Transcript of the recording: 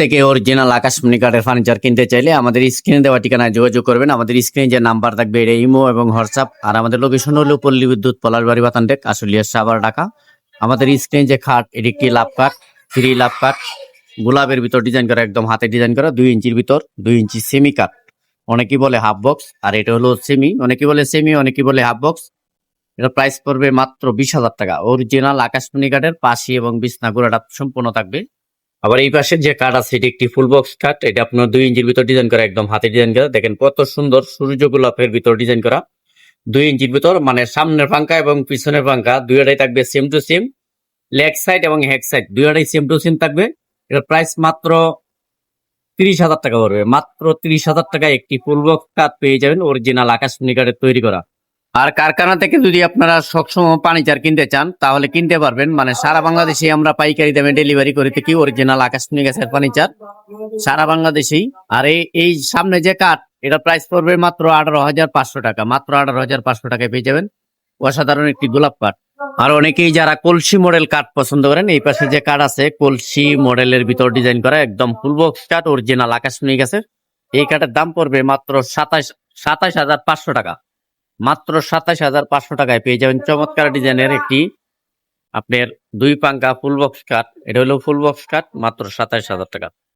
থেকে অরিজিনাল আকাশমণি কাঠের ফার্নিচার কিনতে চাইলে আমাদের স্ক্রিনে দেওয়া ঠিকানায় যোগাযোগ করবেন। আমাদের স্ক্রিনে যে নাম্বার থাকবে, এটা ইমো এবং হোয়াটসঅ্যাপ। আর আমাদের লোকেশন হলো পল্লী বিদ্যুৎ, পলাশবাড়ি, বাতানটেক, আশুলিয়া সাবার ঢাকা। আমাদের স্ক্রিনে যে খাট, এটি একটি লাভ কাঠ থ্রি লাভ কাঠ গোলাপের ভিতর ডিজাইন করা, একদম হাতে ডিজাইন করা, দুই ইঞ্চির ভিতর, দুই ইঞ্চি সেমি কাঠ অনেকেই বলে হাফ বক্স আর এটা হলো সেমি অনেকে বলে সেমি অনেকেই বলে হাফ বক্স এটা প্রাইস পড়বে মাত্র বিশ হাজার টাকা। অরিজিনাল আকাশমণি কাঠের পাশি এবং বিছনা গোড়াটা সম্পূর্ণ থাকবে। আবার এই পাশে যে কাঠ আছে, এটি একটি ফুল বক্স কাঠ এটা আপনার দুই ইঞ্চির ভিতর ডিজাইন করা, একদম হাতে ডিজাইন করা। দেখেন কত সুন্দর সূর্য গোলাপের ভিতর ডিজাইন করা। দুই ইঞ্চির ভিতর মানে সামনের পাঙ্কা এবং পিছনের পাঙ্কা দুইটাই থাকবে same to same leg side এবং হেড সাইড দুই দুইটাই সেম টু সেম থাকবে। এটার প্রাইস মাত্র তিরিশ হাজার টাকা পড়বে। মাত্র তিরিশ হাজার টাকায় একটি ফুল বক্স কাঠ পেয়ে যাবেন অরিজিনাল আকাশমণি কাঠের তৈরি করা। আর কারখানা থেকে যদি আপনারা সবসময় ফার্নিচার কিনতে চান, তাহলে কিনতে পারবেন। মানে সারা বাংলাদেশে আমরা পাইকারি দামে ডেলিভারি করে থাকি অরিজিনাল আকাশমণি গাছের ফার্নিচার সারা বাংলাদেশেই। আর এই এই সামনে যে কাঠ, এটা প্রাইস পড়বে মাত্র আঠারো হাজার পাঁচশো টাকা। মাত্র আঠারো হাজার পাঁচশো টাকায় পেয়ে যাবেন। অসাধারণ একটি গোলাপ কাঠ। আর অনেকেই যারা কলসি মডেল কাঠ পছন্দ করেন, এই পাশে যে কাঠ আছে, কলসি মডেলের ভিতর ডিজাইন করা একদম ফুল বক্স কাঠ অরিজিনাল আকাশমণি গাছের এই কাঠের দাম পড়বে মাত্র সাতাশ সাতাশ হাজার পাঁচশো টাকা। মাত্র সাতাশ হাজার পাঁচশো টাকায় পেয়ে যাবেন চমৎকার ডিজাইনের একটি আপনার দুই পাঙ্কা ফুল বক্স কাট এটা হলো ফুল বক্স কাট মাত্র সাতাশ হাজার টাকা।